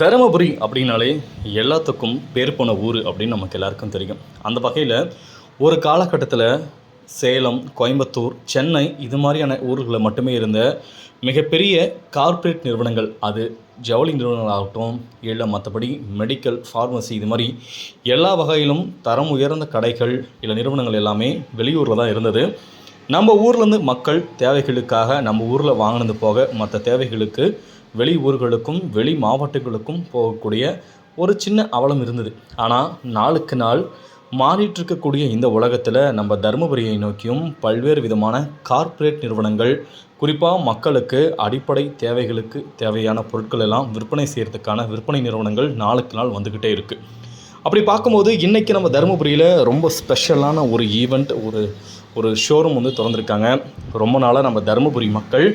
தருமபுரி அப்படின்னாலே எல்லாத்துக்கும் பேர் போன ஊர் அப்படின்னு நமக்கு எல்லாருக்கும் தெரியும். அந்த வகையில் ஒரு காலகட்டத்தில் சேலம் கோயம்புத்தூர் சென்னை இது மாதிரியான ஊர்களில் மட்டுமே இருந்த மிகப்பெரிய கார்ப்பரேட் நிறுவனங்கள் அது ஜவுளி நிறுவனங்களாகட்டும் இல்லை மற்றபடி மெடிக்கல் ஃபார்மசி இது மாதிரி எல்லா வகையிலும் தரம் உயர்ந்த கடைகள் இல்லை நிறுவனங்கள் எல்லாமே வெளியூரில் தான் இருந்தது. நம்ம ஊர்லேருந்து மக்கள் தேவைகளுக்காக நம்ம ஊரில் வாங்கினது போக மற்ற தேவைகளுக்கு வெளி ஊர்களுக்கும் வெளி மாவட்டங்களுக்கும் போகக்கூடிய ஒரு சின்ன அவலம் இருந்தது. ஆனால் நாளுக்கு நாள் மாறிட்டு இருக்கக்கூடிய இந்த உலகத்தில் நம்ம தருமபுரியை நோக்கியும் பல்வேறு விதமான கார்ப்பரேட் நிறுவனங்கள் குறிப்பாக மக்களுக்கு அடிப்படை தேவைகளுக்கு தேவையான பொருட்கள் எல்லாம் விற்பனை செய்கிறதுக்கான விற்பனை நிறுவனங்கள் நாளுக்கு நாள் வந்துக்கிட்டே இருக்குது அப்படி பார்க்கும்போது இன்றைக்கி நம்ம தருமபுரியில் ரொம்ப ஸ்பெஷலான ஒரு ஈவெண்ட் ஒரு ஒரு ஷோரூம் வந்து திறந்துருக்காங்க. ரொம்ப நாளாக நம்ம தருமபுரி மக்கள்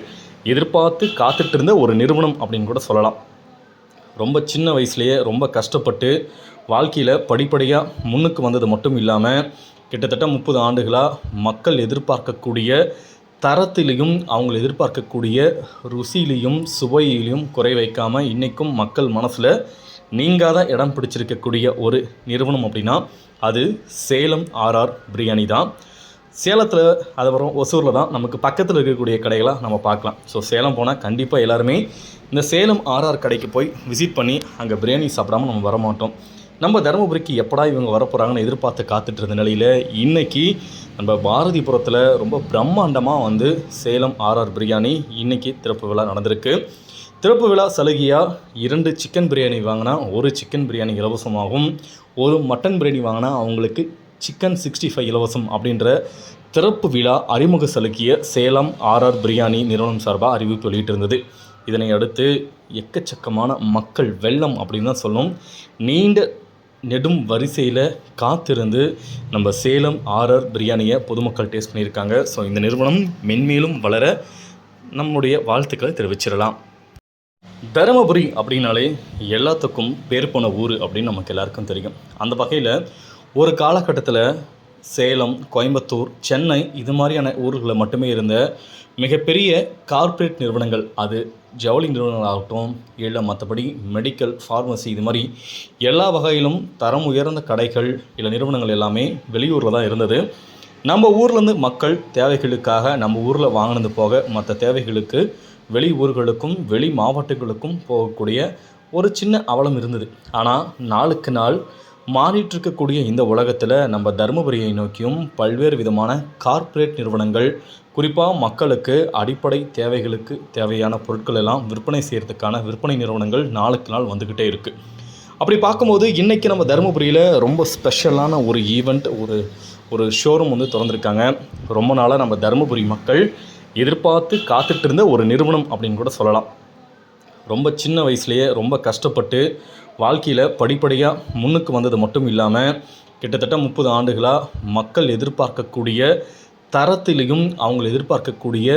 எதிர்பார்த்து காத்துட்டு இருந்த ஒரு நிறுவனம் அப்படின்னு கூட சொல்லலாம். ரொம்ப சின்ன வயசுலேயே ரொம்ப கஷ்டப்பட்டு வாழ்க்கையில் படிப்படியாக முன்னுக்கு வந்தது மட்டும் இல்லாமல் கிட்டத்தட்ட முப்பது ஆண்டுகளாக மக்கள் எதிர்பார்க்கக்கூடிய தரத்திலையும் அவங்க எதிர்பார்க்கக்கூடிய ருசியிலையும் சுவையிலையும் குறை வைக்காமல் இன்றைக்கும் மக்கள் மனசில் நீங்காத இடம் பிடிச்சிருக்கக்கூடிய ஒரு நிறுவனம் அப்படின்னா அது சேலம் ஆர்ஆர் பிரியாணி தான். சேலத்தில் அதுக்கப்புறம் ஒசூரில் தான் நமக்கு பக்கத்தில் இருக்கக்கூடிய கடைகளாக நம்ம பார்க்கலாம். ஸோ சேலம் போனால் கண்டிப்பாக எல்லாருமே இந்த சேலம் ஆர்ஆர் கடைக்கு போய் விசிட் பண்ணி அங்கே பிரியாணி சாப்பிடாம நம்ம வரமாட்டோம். நம்ம தருமபுரிக்கு எப்படா இவங்க வரப்போகிறாங்கன்னு எதிர்பார்த்து காத்துட்டு இருந்த நிலையில் இன்றைக்கி நம்ம பாரதிபுரத்தில் ரொம்ப பிரம்மாண்டமாக வந்து சேலம் ஆர்ஆர் பிரியாணி இன்றைக்கி திறப்பு விழா நடந்திருக்கு. திறப்பு விழா சலுகையாக இரண்டு சிக்கன் பிரியாணி வாங்கினா ஒரு சிக்கன் பிரியாணி இலவசமாகவும் ஒரு மட்டன் பிரியாணி வாங்கினா அவங்களுக்கு சிக்கன் சிக்ஸ்டி ஃபைவ் இலவசம் அப்படின்ற திறப்பு விழா அறிமுக சலுகையை சேலம் ஆர்ஆர் பிரியாணி நிறுவனம் சார்பாக அறிவிப்பு வெளியிட்டிருந்தது. இதனை அடுத்து எக்கச்சக்கமான மக்கள் வெள்ளம் அப்படின்னு தான் சொல்லும். நீண்ட நெடும் வரிசையில் காத்திருந்து நம்ம சேலம் ஆர்ஆர் பிரியாணியை பொதுமக்கள் டேஸ்ட் பண்ணியிருக்காங்க. ஸோ இந்த நிறுவனம் மென்மேலும் வளர நம்முடைய வாழ்த்துக்களை தெரிவிச்சிடலாம். தருமபுரி அப்படின்னாலே எல்லாத்துக்கும் பேர் போன ஊர் அப்படின்னு நமக்கு எல்லாருக்கும் தெரியும். அந்த வகையில் ஒரு காலகட்டத்தில் சேலம் கோயம்புத்தூர் சென்னை இது மாதிரியான ஊர்களில் மட்டுமே இருந்த மிகப்பெரிய கார்ப்பரேட் நிறுவனங்கள் அது ஜவுளி நிறுவனங்களாகட்டும் இல்லை மற்றபடி மெடிக்கல் ஃபார்மசி இது மாதிரி எல்லா வகையிலும் தரம் உயர்ந்த கடைகள் இல்லை நிறுவனங்கள் எல்லாமே வெளியூரில் தான் இருந்தது. நம்ம ஊர்லேருந்து மக்கள் தேவைகளுக்காக நம்ம ஊரில் வாங்கினது போக மற்ற தேவைகளுக்கு வெளி ஊர்களுக்கும் வெளி மாவட்டங்களுக்கும் போகக்கூடிய ஒரு சின்ன அவலம் இருந்தது. ஆனால் நாளுக்கு நாள் மாறிட்டு இருக்கக்கூடிய இந்த உலகத்தில் நம்ம தருமபுரியை நோக்கியும் பல்வேறு விதமான கார்ப்பரேட் நிறுவனங்கள் குறிப்பாக மக்களுக்கு அடிப்படை தேவைகளுக்கு தேவையான பொருட்கள் எல்லாம் விற்பனை செய்கிறதுக்கான விற்பனை நிறுவனங்கள் நாளுக்கு நாள் வந்துக்கிட்டே இருக்குது அப்படி பார்க்கும்போது இன்றைக்கி நம்ம தருமபுரியில் ரொம்ப ஸ்பெஷலான ஒரு ஈவெண்ட் ஒரு ஒரு ஷோரூம் வந்து திறந்துருக்காங்க. ரொம்ப நாளாக நம்ம தருமபுரி மக்கள் எதிர்பார்த்து காத்துட்டு இருந்த ஒரு நிறுவனம் அப்படின்னு கூட சொல்லலாம். ரொம்ப சின்ன வயசுலேயே ரொம்ப கஷ்டப்பட்டு வாழ்க்கையில் படிப்படியாக முன்னுக்கு வந்தது மட்டும் இல்லாமல் கிட்டத்தட்ட முப்பது ஆண்டுகளாக மக்கள் எதிர்பார்க்கக்கூடிய தரத்திலையும் அவங்க எதிர்பார்க்கக்கூடிய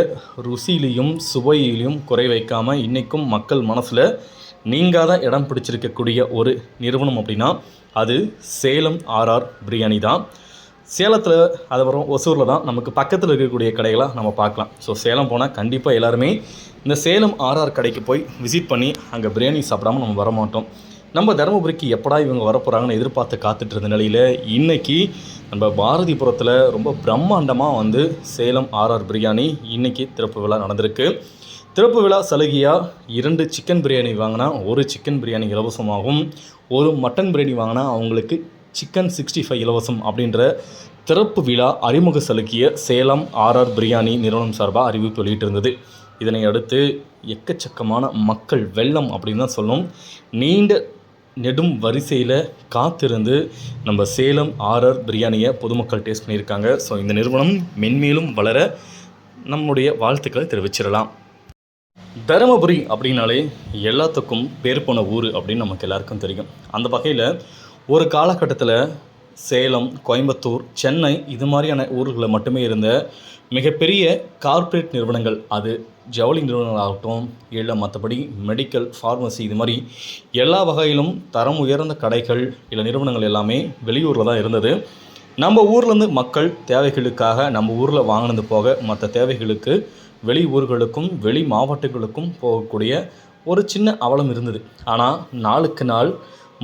ருசியிலையும் சுவையிலையும் குறை வைக்காமல் இன்றைக்கும் மக்கள் மனசில் நீங்காத இடம் பிடிச்சிருக்கக்கூடிய ஒரு நிறுவனம் அப்படின்னா அது சேலம் ஆர்ஆர் பிரியாணி தான். சேலத்தில் அதுக்கப்புறம் ஒசூரில் தான் நமக்கு பக்கத்தில் இருக்கக்கூடிய கடைகளாக நம்ம பார்க்கலாம். ஸோ சேலம் போனால் கண்டிப்பாக எல்லாருமே இந்த சேலம் ஆர்ஆர் கடைக்கு போய் விசிட் பண்ணி அங்கே பிரியாணி சாப்பிடாம நம்ம வரமாட்டோம். நம்ம தருமபுரிக்கு எப்படா இவங்க வரப்போகிறாங்கன்னு எதிர்பார்த்து காத்துட்டு இருந்த நிலையில் இன்றைக்கி நம்ம பாரதிபுரத்தில் ரொம்ப பிரம்மாண்டமாக வந்து சேலம் ஆர்ஆர் பிரியாணி இன்றைக்கி திறப்பு விழா நடந்திருக்கு. திறப்பு விழா சலுகையாக இரண்டு சிக்கன் பிரியாணி வாங்கினா ஒரு சிக்கன் பிரியாணி இலவசமாகவும் ஒரு மட்டன் பிரியாணி வாங்கினா அவங்களுக்கு சிக்கன் சிக்ஸ்டி ஃபைவ் இலவசம் அப்படின்ற திறப்பு விழா அறிமுக செலுக்கிய சேலம் ஆர்ஆர் பிரியாணி நிறுவனம் சார்பாக அறிவிப்பு வெளியிட்டிருந்தது. இதனை அடுத்து எக்கச்சக்கமான மக்கள் வெள்ளம் அப்படின்னு தான் சொல்லும் நீண்ட நெடும் வரிசையில் காத்திருந்து நம்ம சேலம் ஆர்ஆர் பிரியாணியை பொதுமக்கள் டேஸ்ட் பண்ணியிருக்காங்க. ஸோ இந்த நிறுவனம் மென்மேலும் வளர நம்முடைய வாழ்த்துக்களை தெரிவிச்சிடலாம். தருமபுரி அப்படின்னாலே எல்லாத்துக்கும் பேர் போன ஊர் அப்படின்னு நமக்கு எல்லாருக்கும் தெரியும். அந்த வகையில் ஒரு காலகட்டத்தில் சேலம் கோயம்புத்தூர் சென்னை இது மாதிரியான ஊர்களில் மட்டுமே இருந்த மிகப்பெரிய கார்ப்பரேட் நிறுவனங்கள். அது ஜவுளி நிறுவனங்களாகட்டும் இல்லை மற்றபடி மெடிக்கல் ஃபார்மசி இது மாதிரி எல்லா வகையிலும் தரம் உயர்ந்த கடைகள் இல்லை நிறுவனங்கள் எல்லாமே வெளியூரில் தான் இருந்தது. நம்ம ஊர்லேருந்து மக்கள் தேவைகளுக்காக நம்ம ஊரில் வாங்கினது போக மற்ற தேவைகளுக்கு வெளி ஊர்களுக்கும் வெளி மாவட்டங்களுக்கும் போகக்கூடிய ஒரு சின்ன அவலம் இருந்தது. ஆனால் நாளுக்கு நாள்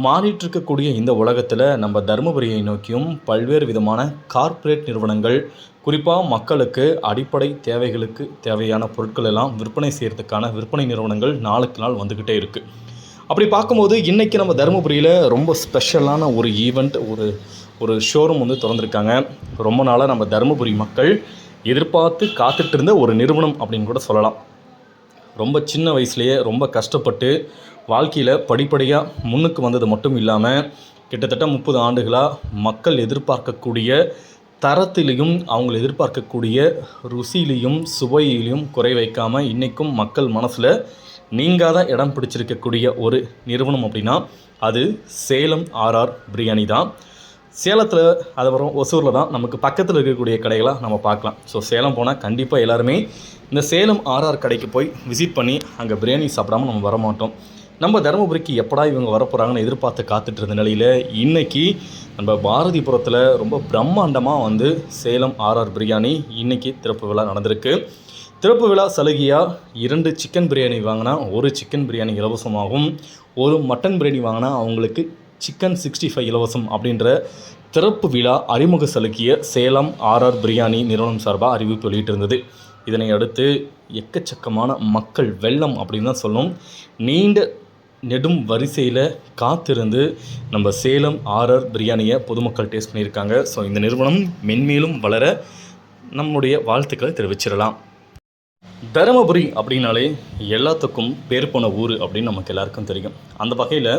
மாறிட்டிருக்கக்கூடிய இந்த உலகத்தில் நம்ம தருமபுரியை நோக்கியும் பல்வேறு விதமான கார்ப்பரேட் நிறுவனங்கள் குறிப்பாக மக்களுக்கு அடிப்படை தேவைகளுக்கு தேவையான பொருட்கள் எல்லாம் விற்பனை செய்கிறதுக்கான விற்பனை நிறுவனங்கள் நாளுக்கு நாள் வந்துக்கிட்டே இருக்குது அப்படி பார்க்கும்போது இன்றைக்கி நம்ம தருமபுரியில் ரொம்ப ஸ்பெஷலான ஒரு ஈவெண்ட் ஒரு ஒரு ஷோரூம் வந்து திறந்துருக்காங்க. ரொம்ப நாளாக நம்ம தருமபுரி மக்கள் எதிர்பார்த்து காத்துட்டு இருந்த ஒரு நிறுவனம் அப்படின்னு கூட சொல்லலாம். ரொம்ப சின்ன வயசுலேயே ரொம்ப கஷ்டப்பட்டு வாழ்க்கையில் படிப்படியாக முன்னுக்கு வந்தது மட்டும் இல்லாமல் கிட்டத்தட்ட முப்பது ஆண்டுகளாக மக்கள் எதிர்பார்க்கக்கூடிய தரத்திலையும் அவங்க எதிர்பார்க்கக்கூடிய ருசியிலையும் சுவையிலையும் குறை வைக்காமல் இன்றைக்கும் மக்கள் மனசில் நீங்காத இடம் பிடிச்சிருக்கக்கூடிய ஒரு நிறுவனம் அப்படின்னா அது சேலம் ஆர்ஆர் பிரியாணி தான். சேலத்தில் அதுக்கப்புறம் ஒசூரில் தான் நமக்கு பக்கத்தில் இருக்கக்கூடிய கடைகளாக நம்ம பார்க்கலாம். ஸோ சேலம் போனால் கண்டிப்பாக எல்லாருமே இந்த சேலம் ஆர்ஆர் கடைக்கு போய் விசிட் பண்ணி அங்கே பிரியாணி சாப்பிடாம நம்ம வர மாட்டோம் நம்ம தருமபுரிக்கு எப்படா இவங்க வரப்போகிறாங்கன்னு எதிர்பார்த்து காத்துட்டு இருந்த நிலையில் இன்றைக்கி நம்ம பாரதிபுரத்தில் ரொம்ப பிரம்மாண்டமாக வந்து சேலம் ஆர்ஆர் பிரியாணி இன்றைக்கி திறப்பு விழா நடந்திருக்கு. திறப்பு விழா சலுகையாக இரண்டு சிக்கன் பிரியாணி வாங்கினா ஒரு சிக்கன் பிரியாணி இலவசமாகவும் ஒரு மட்டன் பிரியாணி வாங்கினா அவங்களுக்கு சிக்கன் சிக்ஸ்டி ஃபைவ் இலவசம் அப்படின்ற திறப்பு விழா அறிமுக சலுகையை சேலம் ஆர்ஆர் பிரியாணி நிறுவனம் சார்பாக அறிவிப்பு வெளியிட்டிருந்தது. இதனை அடுத்து எக்கச்சக்கமான மக்கள் வெள்ளம் அப்படின்னு தான் சொல்லும். நீண்ட நெடும் வரிசையில் காத்திருந்து நம்ம சேலம் ஆர்ஆர் பிரியாணியை பொதுமக்கள் டேஸ்ட் பண்ணியிருக்காங்க. ஸோ இந்த நிறுவனம் மென்மேலும் வளர நம்முடைய வாழ்த்துக்களை தெரிவிச்சிடலாம். தருமபுரி அப்படின்னாலே எல்லாத்துக்கும் பேர் போன ஊர் அப்படின்னு நமக்கு எல்லாருக்கும் தெரியும். அந்த வகையில்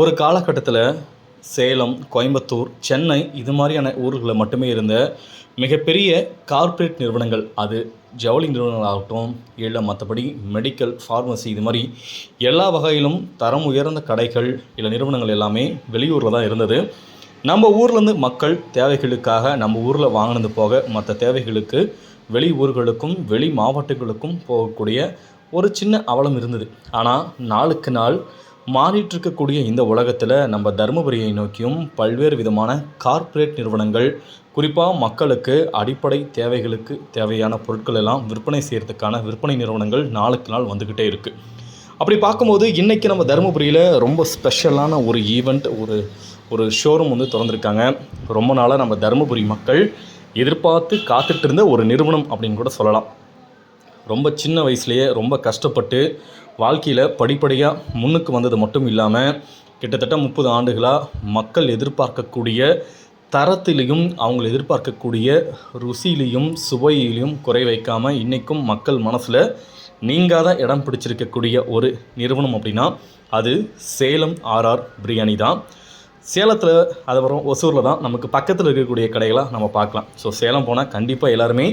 ஒரு காலகட்டத்தில் சேலம் கோயம்புத்தூர் சென்னை இது மாதிரியான ஊர்களில் மட்டுமே இருந்த மிகப்பெரிய கார்ப்பரேட் நிறுவனங்கள் அது. ஜவுளி நிறுவனங்களாகட்டும் இல்லை மற்றபடி மெடிக்கல் ஃபார்மசி இது மாதிரி எல்லா வகையிலும் தரம் உயர்ந்த கடைகள் இல்லை நிறுவனங்கள் எல்லாமே வெளியூரில் தான் இருந்தது. நம்ம ஊர்லேருந்து மக்கள் தேவைகளுக்காக நம்ம ஊரில் வாங்கினது போக மற்ற தேவைகளுக்கு வெளி ஊர்களுக்கும் வெளி மாவட்டங்களுக்கும் போகக்கூடிய ஒரு சின்ன அவலம் இருந்தது. ஆனால் நாளுக்கு நாள் மாறிட்டிருக்கக்கூடிய இந்த உலகத்தில் நம்ம தருமபுரியை நோக்கியும் பல்வேறு விதமான கார்ப்பரேட் நிறுவனங்கள் குறிப்பாக மக்களுக்கு அடிப்படை தேவைகளுக்கு தேவையான பொருட்கள் எல்லாம் விற்பனை செய்கிறதுக்கான விற்பனை நிறுவனங்கள் நாளுக்கு நாள் வந்துக்கிட்டே இருக்குது அப்படி பார்க்கும்போது இன்றைக்கி நம்ம தருமபுரியில் ரொம்ப ஸ்பெஷலான ஒரு ஈவெண்ட் ஒரு ஒரு ஷோரூம் வந்து திறந்துருக்காங்க. ரொம்ப நாளாக நம்ம தருமபுரி மக்கள் எதிர்பார்த்து காத்துட்டு இருந்த ஒரு நிறுவனம் அப்படின்னு கூட சொல்லலாம். ரொம்ப சின்ன வயசுலேயே ரொம்ப கஷ்டப்பட்டு வாழ்க்கையில் படிப்படியாக முன்னுக்கு வந்தது மட்டும் இல்லாமல் கிட்டத்தட்ட முப்பது ஆண்டுகளாக மக்கள் எதிர்பார்க்கக்கூடிய தரத்திலையும் அவங்க எதிர்பார்க்கக்கூடிய ருசியிலையும் சுவையிலையும் குறை வைக்காமல் இன்றைக்கும் மக்கள் மனசில் நீங்காத இடம் பிடிச்சிருக்கக்கூடிய ஒரு நிறுவனம் அப்படின்னா அது சேலம் ஆர்ஆர் பிரியாணி தான். சேலத்தில் அதுக்கப்புறம் ஒசூரில் தான். நமக்கு பக்கத்தில் இருக்கக்கூடிய கடைகளாக நம்ம பார்க்கலாம். ஸோ சேலம் போனால் கண்டிப்பாக எல்லாருமே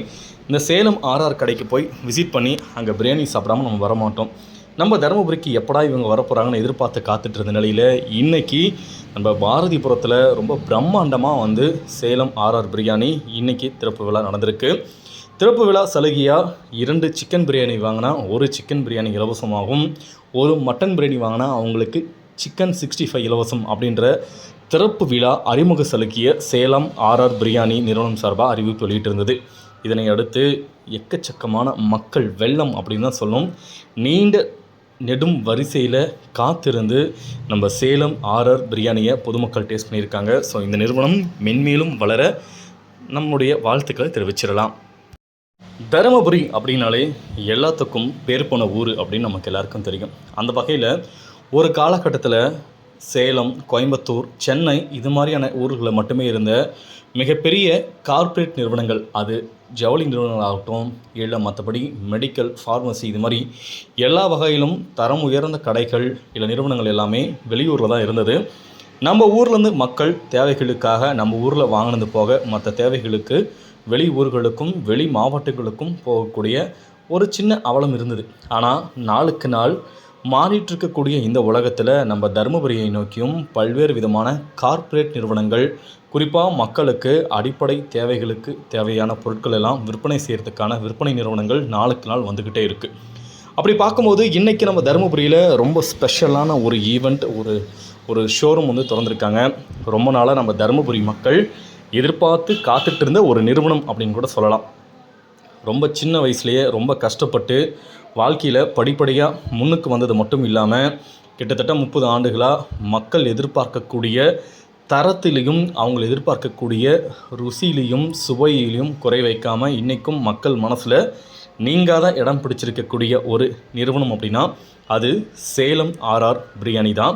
இந்த சேலம் ஆர்ஆர் கடைக்கு போய் விசிட் பண்ணி அங்கே பிரியாணி சாப்பிடாம நம்ம வர மாட்டோம். நம்ம தருமபுரிக்கு எப்படா இவங்க வரப்போகிறாங்கன்னு எதிர்பார்த்து காத்துட்டு இருந்த நிலையில் இன்றைக்கி நம்ம பாரதிபுரத்தில் ரொம்ப பிரம்மாண்டமாக வந்து சேலம் ஆர்ஆர் பிரியாணி இன்றைக்கி திறப்பு விழா நடந்திருக்கு. திறப்பு விழா சலுகையாக இரண்டு சிக்கன் பிரியாணி வாங்கினா ஒரு சிக்கன் பிரியாணி இலவசமாகவும் ஒரு மட்டன் பிரியாணி வாங்கினா அவங்களுக்கு சிக்கன் சிக்ஸ்டி ஃபைவ் இலவசம் அப்படின்ற திறப்பு விழா அறிமுக செலுக்கிய சேலம் ஆர்ஆர் பிரியாணி நிறுவனம் சார்பாக அறிவிப்பு வெளியிட்டிருந்தது. இதனை அடுத்து எக்கச்சக்கமான மக்கள் வெள்ளம் அப்படின்னு தான் சொல்லும். நீண்ட நெடும் வரிசையில் காத்திருந்து நம்ம சேலம் ஆர்ஆர் பிரியாணியை பொதுமக்கள் டேஸ்ட் பண்ணியிருக்காங்க. ஸோ இந்த நிறுவனம் மென்மேலும் வளர நம்முடைய வாழ்த்துக்களை தெரிவிச்சிடலாம். தருமபுரி அப்படின்னாலே எல்லாத்துக்கும் பேர் போன ஊர் அப்படின்னு நமக்கு எல்லாருக்கும் தெரியும். அந்த வகையில் ஒரு காலகட்டத்தில் சேலம் கோயம்புத்தூர் சென்னை இது மாதிரியான ஊர்களில் மட்டுமே இருந்த மிகப்பெரிய கார்ப்பரேட் நிறுவனங்கள். அது ஜவுளி நிறுவனங்களாகட்டும் இல்லை மற்றபடி மெடிக்கல் ஃபார்மசி இது மாதிரி எல்லா வகையிலும் தரம் உயர்ந்த கடைகள் இல்லை நிறுவனங்கள் எல்லாமே வெளியூரில் தான் இருந்தது. நம்ம ஊர்லேருந்து மக்கள் தேவைகளுக்காக நம்ம ஊரில் வாங்கினது போக மற்ற தேவைகளுக்கு வெளி ஊர்களுக்கும் வெளி மாவட்டங்களுக்கும் போகக்கூடிய ஒரு சின்ன அவலம் இருந்தது. ஆனால் நாளுக்கு நாள் மாறிட்டிருக்கக்கூடிய இந்த உலகத்தில் நம்ம தருமபுரியை நோக்கியும் பல்வேறு விதமான கார்ப்பரேட் நிறுவனங்கள் குறிப்பாக மக்களுக்கு அடிப்படை தேவைகளுக்கு தேவையான பொருட்கள் எல்லாம் விற்பனை செய்கிறதுக்கான விற்பனை நிறுவனங்கள் நாளுக்கு நாள் வந்துக்கிட்டே இருக்குது அப்படி பார்க்கும்போது இன்றைக்கி நம்ம தருமபுரியில் ரொம்ப ஸ்பெஷலான ஒரு ஈவெண்ட் ஒரு ஒரு ஷோரூம் வந்து திறந்துருக்காங்க. ரொம்ப நாளாக நம்ம தருமபுரி மக்கள் எதிர்பார்த்து காத்துட்டு இருந்த ஒரு நிறுவனம் அப்படின்னு கூட சொல்லலாம். ரொம்ப சின்ன வயசுலேயே ரொம்ப கஷ்டப்பட்டு வாழ்க்கையில் படிப்படியாக முன்னுக்கு வந்தது மட்டும் இல்லாமல் கிட்டத்தட்ட முப்பது ஆண்டுகளாக மக்கள் எதிர்பார்க்கக்கூடிய தரத்திலையும் அவங்க எதிர்பார்க்கக்கூடிய ருசியிலையும் சுவையிலையும் குறை வைக்காமல் இன்றைக்கும் மக்கள் மனசில் நீங்காத இடம் பிடிச்சிருக்கக்கூடிய ஒரு நிறுவனம் அப்படின்னா அது சேலம் ஆர்ஆர் பிரியாணி தான்.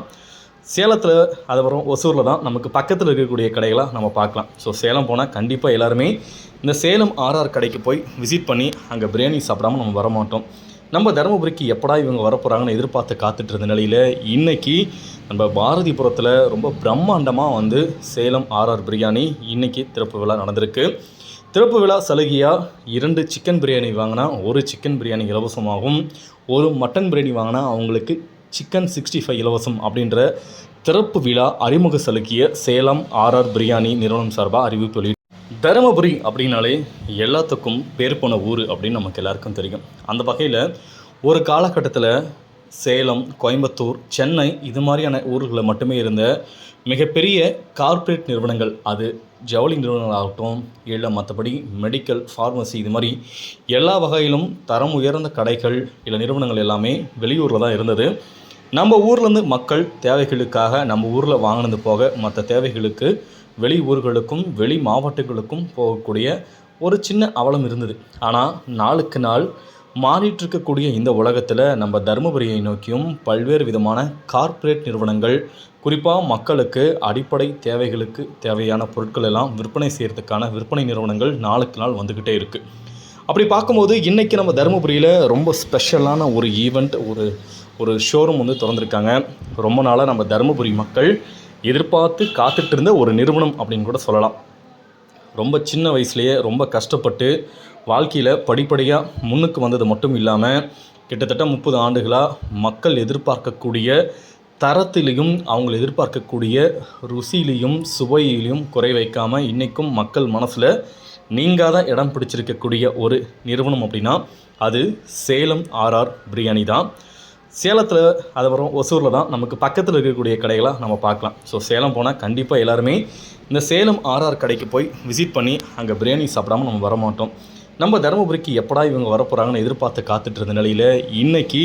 சேலத்தில் அதுக்கப்புறம் ஒசூரில் தான் நமக்கு பக்கத்தில் இருக்கக்கூடிய கடைகளாக நம்ம பார்க்கலாம். ஸோ சேலம் போனால் கண்டிப்பாக எல்லாருமே இந்த சேலம் ஆர்ஆர் கடைக்கு போய் விசிட் பண்ணி அங்கே பிரியாணி சாப்பிடாம நம்ம வர மாட்டோம் நம்ம தருமபுரிக்கு எப்படா இவங்க வரப்போகிறாங்கன்னு எதிர்பார்த்து காத்துட்டு இருந்த நிலையில் இன்றைக்கி நம்ம பாரதிபுரத்தில் ரொம்ப பிரம்மாண்டமாக வந்து சேலம் ஆர்ஆர் பிரியாணி இன்றைக்கி திறப்பு விழா நடந்திருக்கு. திறப்பு விழா சலுகையாக இரண்டு சிக்கன் பிரியாணி வாங்கினா ஒரு சிக்கன் பிரியாணி இலவசமாகும். ஒரு மட்டன் பிரியாணி வாங்கினா அவங்களுக்கு சிக்கன் சிக்ஸ்டி ஃபைவ் இலவசம் அப்படின்ற திறப்பு விழா அறிமுக சலுகைய சேலம் ஆர்ஆர் பிரியாணி நிறுவனம் சார்பாக அறிவிப்பு தருமபுரி அப்படின்னாலே எல்லாத்துக்கும் பேர் போன ஊர் அப்படின்னு நமக்கு எல்லாருக்கும் தெரியும். அந்த வகையில் ஒரு காலகட்டத்தில் சேலம் கோயம்புத்தூர் சென்னை இது மாதிரியான ஊர்களில் மட்டுமே இருந்த மிகப்பெரிய கார்ப்பரேட் நிறுவனங்கள் அது ஜவுளி நிறுவனங்களாகட்டும் இல்லை மற்றபடி மெடிக்கல் ஃபார்மசி இது மாதிரி எல்லா வகையிலும் தரம் உயர்ந்த கடைகள் இல்லை நிறுவனங்கள் எல்லாமே வெளியூரில் தான் இருந்தது. நம்ம ஊர்லேருந்து மக்கள் தேவைகளுக்காக நம்ம ஊரில் வாங்கினது போக மற்ற தேவைகளுக்கு வெளி ஊர்களுக்கும் வெளி மாவட்டங்களுக்கும் போகக்கூடிய ஒரு சின்ன அவலம் இருந்தது. ஆனால் நாளுக்கு நாள் மாறிட்டு இருக்கக்கூடிய இந்த உலகத்தில் நம்ம தருமபுரியை நோக்கியும் பல்வேறு விதமான கார்ப்பரேட் நிறுவனங்கள் குறிப்பாக மக்களுக்கு அடிப்படை தேவைகளுக்கு தேவையான பொருட்கள் எல்லாம் விற்பனை செய்கிறதுக்கான விற்பனை நிறுவனங்கள் நாளுக்கு நாள் வந்துக்கிட்டே இருக்குது அப்படி பார்க்கும்போது இன்றைக்கி நம்ம தருமபுரியில் ரொம்ப ஸ்பெஷலான ஒரு ஈவெண்ட் ஒரு ஒரு ஷோரூம் வந்து திறந்துருக்காங்க. ரொம்ப நாளாக நம்ம தருமபுரி மக்கள் எதிர்பார்த்து காத்துட்டு இருந்த ஒரு நிறுவனம் அப்படின்னு கூட சொல்லலாம். ரொம்ப சின்ன வயசுலேயே ரொம்ப கஷ்டப்பட்டு வாழ்க்கையில் படிப்படியாக முன்னுக்கு வந்தது மட்டும் இல்லாமல் கிட்டத்தட்ட முப்பது ஆண்டுகளாக மக்கள் எதிர்பார்க்கக்கூடிய தரத்திலையும் அவங்க எதிர்பார்க்கக்கூடிய ருசியிலையும் சுவையிலையும் குறை வைக்காமல் இன்றைக்கும் மக்கள் மனசில் நீங்காத இடம் பிடிச்சிருக்கக்கூடிய ஒரு நிறுவனம் அப்படின்னா அது சேலம் ஆர்ஆர் பிரியாணி தான். சேலத்தில் அதுக்கப்புறம் ஒசூரில் தான் நமக்கு பக்கத்தில் இருக்கக்கூடிய கடைகளாக நம்ம பார்க்கலாம். ஸோ சேலம் போனால் கண்டிப்பாக எல்லாருமே இந்த சேலம் ஆர்ஆர் கடைக்கு போய் விசிட் பண்ணி அங்கே பிரியாணி சாப்பிடாம நம்ம வர மாட்டோம். நம்ம தருமபுரிக்கு எப்படா இவங்க வரப்போகிறாங்கன்னு எதிர்பார்த்து காத்துட்டு இருந்த நிலையில் இன்றைக்கி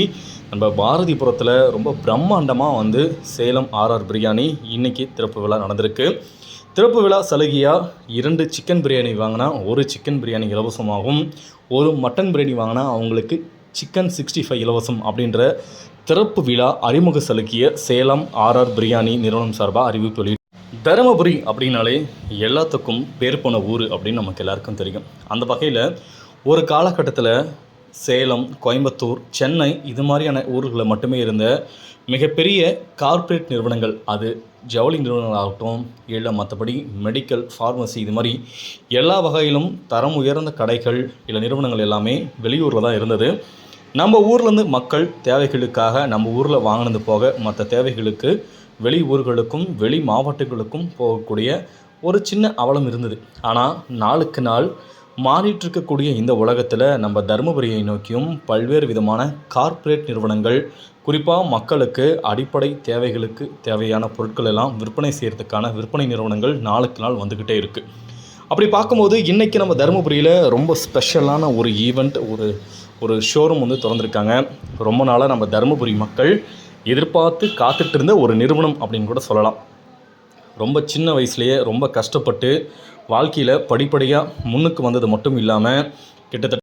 நம்ம பாரதிபுரத்தில் ரொம்ப பிரம்மாண்டமாக வந்து சேலம் ஆர்ஆர் பிரியாணி இன்றைக்கி திறப்பு விழா நடந்திருக்கு. திறப்பு விழா சலுகையாக இரண்டு சிக்கன் பிரியாணி வாங்கினா ஒரு சிக்கன் பிரியாணி இலவசமாகவும் ஒரு மட்டன் பிரியாணி வாங்கினா அவங்களுக்கு சிக்கன் சிக்ஸ்டி ஃபைவ் இலவசம் அப்படின்ற திறப்பு விழா அறிமுக செலுக்கிய சேலம் ஆர்ஆர் பிரியாணி நிறுவனம் சார்பாக அறிவிப்பு வெளியிட்டு தருமபுரி அப்படின்னாலே எல்லாத்துக்கும் பேர் போன ஊர் அப்படின்னு நமக்கு எல்லாருக்கும் தெரியும். அந்த வகையில் ஒரு காலகட்டத்தில் சேலம் கோயம்புத்தூர் சென்னை இது மாதிரியான ஊர்களில் மட்டுமே இருந்த மிகப்பெரிய கார்ப்பரேட் நிறுவனங்கள் அது ஜவுளி நிறுவனங்களாகட்டும் இல்லை மற்றபடி மெடிக்கல் ஃபார்மசி இது மாதிரி எல்லா வகையிலும் தரம் உயர்ந்த கடைகள் இல்லை நிறுவனங்கள் எல்லாமே வெளியூரில் தான் இருந்தது. நம்ம ஊர்லேருந்து மக்கள் தேவைகளுக்காக நம்ம ஊரில் வாங்கினது போக மற்ற தேவைகளுக்கு வெளி ஊர்களுக்கும் வெளி மாவட்டங்களுக்கும் போகக்கூடிய ஒரு சின்ன அவலம் இருந்தது. ஆனால் நாளுக்கு நாள் மாறிட்டு இருக்கக்கூடிய இந்த உலகத்தில் நம்ம தருமபுரியை நோக்கியும் பல்வேறு விதமான கார்ப்பரேட் நிறுவனங்கள் குறிப்பாக மக்களுக்கு அடிப்படை தேவைகளுக்கு தேவையான பொருட்கள் எல்லாம் விற்பனை செய்கிறதுக்கான விற்பனை நிறுவனங்கள் நாளுக்கு நாள் வந்துக்கிட்டே இருக்குது அப்படி பார்க்கும்போது இன்றைக்கி நம்ம தருமபுரியில் ரொம்ப ஸ்பெஷலான ஒரு ஈவெண்ட் ஒரு ஒரு ஷோரூம் வந்து திறந்துருக்காங்க. ரொம்ப நாளாக நம்ம தருமபுரி மக்கள் எதிர்பார்த்து காத்துட்டு இருந்த ஒரு நிறுவனம் அப்படின்னு கூட சொல்லலாம். ரொம்ப சின்ன வயசுலேயே ரொம்ப கஷ்டப்பட்டு வாழ்க்கையில் படிப்படியாக முன்னுக்கு வந்தது மட்டும் இல்லாமல் கிட்டத்தட்ட